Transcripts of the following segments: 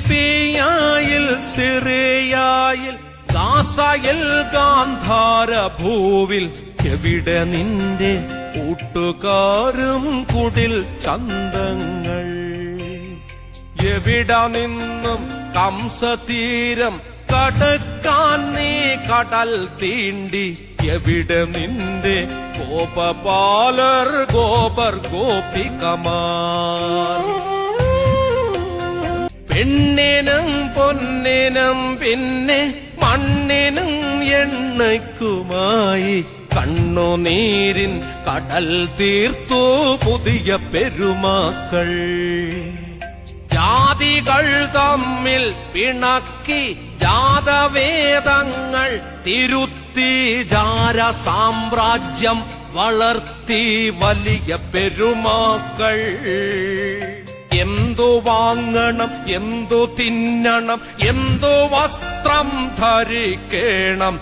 ലിബിയായിൽ സിറിയായിൽ ഗാസയിൽ ഗാന്ധാര ഭൂവിൽ എവിടെ നിന്റെ കൂട്ടുകാരും കുടിൽ ചന്തങ്ങൾ? എവിടെ നിന്നും കംസതീരം കടക്കാൻ നീ കടൽ തീണ്ടി? എവിടെ നിന്റെ ഗോപപാലർ ഗോപർ ഗോപികമാർ? പെണ്ണിനും പൊന്നിനും പിന്നെ മണ്ണിനും എണ്ണയ്ക്കുമായി കണ്ണുനീരിൻ കടൽ തീർത്തു പുതിയ പെരുമാക്കൾ. ജാതികൾ തമ്മിൽ പിണക്കി ജാതവേദങ്ങൾ തിരുത്തി ജാര സാമ്രാജ്യം വളർത്തി വലിയ പെരുമാക്കൾ. എന്തു വാങ്ങണം എന്തു തിന്നണം എന്തു വസ്ത്രം ധരിക്കണം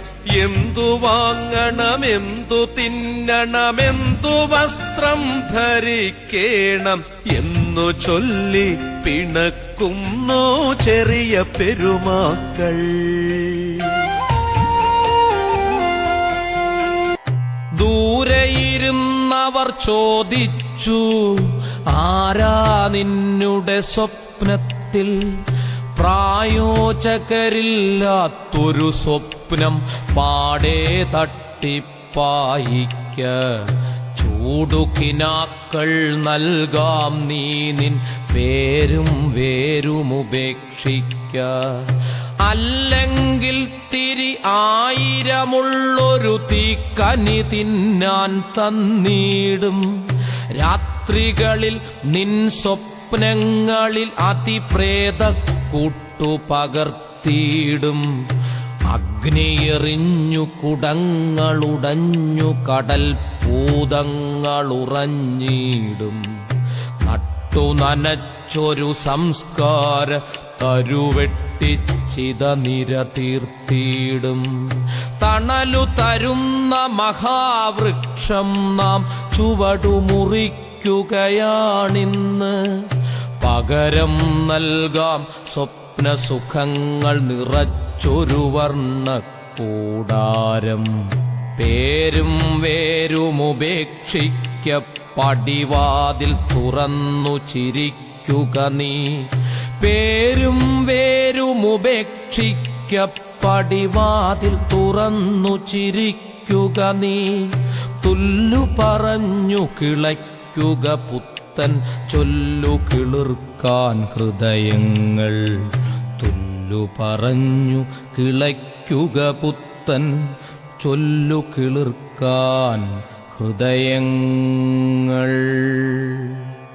എന്തു വാങ്ങണം എന്തു തിന്നണം എന്തു വസ്ത്രം ധരിക്കണം എന്നു ചൊല്ലി പിണക്കുന്നു ചെറിയ പെരുമാക്കൾ. ദൂരെയിരുന്നവർ ചോദിച്ചു ആരാ നിന്നുടെ സ്വപ്നത്തിൽ? പ്രായോചകരില്ലാത്തൊരു സ്വപ്നം പാടെ തട്ടിപ്പായിക്ക. ചൂടുകിനാക്കൾ നൽകാം നീ നിൻ പേരും വേരുമുപേക്ഷിക്ക. അല്ലെങ്കിൽ തിരി ആയിരമുള്ളൊരു തീക്കനി തിന്നാൻ തന്നീടും. രാത്രികളിൽ നിൻ സ്വപ്നങ്ങളിൽ അതിപ്രേത കൂട്ടുപകർത്തിയിടും. അഗ്നിയെറിഞ്ഞു കുടങ്ങളുടഞ്ഞു കടൽ പൂതങ്ങളുറഞ്ഞിടും നട്ടു നനച്ചൊരു സംസ്കാര തരുവെട്ടിച്ചിത നിര തീർത്തിയിടും. തണലു തരുന്ന മഹാവൃക്ഷം നാം ചുവടുമുറിക്കുകയാണിന്ന്. പകരം നൽകാം സ്വപ്ന സുഖങ്ങൾ നിറച്ചൊരു വർണ കൂടാരം പേരും വേരുമുപേക്ഷിക്ക പടിവാതിൽ തുറന്നു ചിരിക്കുക നീ. പേരും വേരുമുപേക്ഷിക്ക പടിവാതിൽ തുറന്നു ചിരിക്കുക നീ. തുല്ലു പറഞ്ഞു കിളയ്ക്കുക പുത്തൻ. ചൊല്ലു കിളിർക്കാൻ ഹൃദയങ്ങൾ. തുല്ലു പറഞ്ഞു കിളയ്ക്കുക പുത്തൻ. ചൊല്ലു കിളിർക്കാൻ ഹൃദയങ്ങൾ.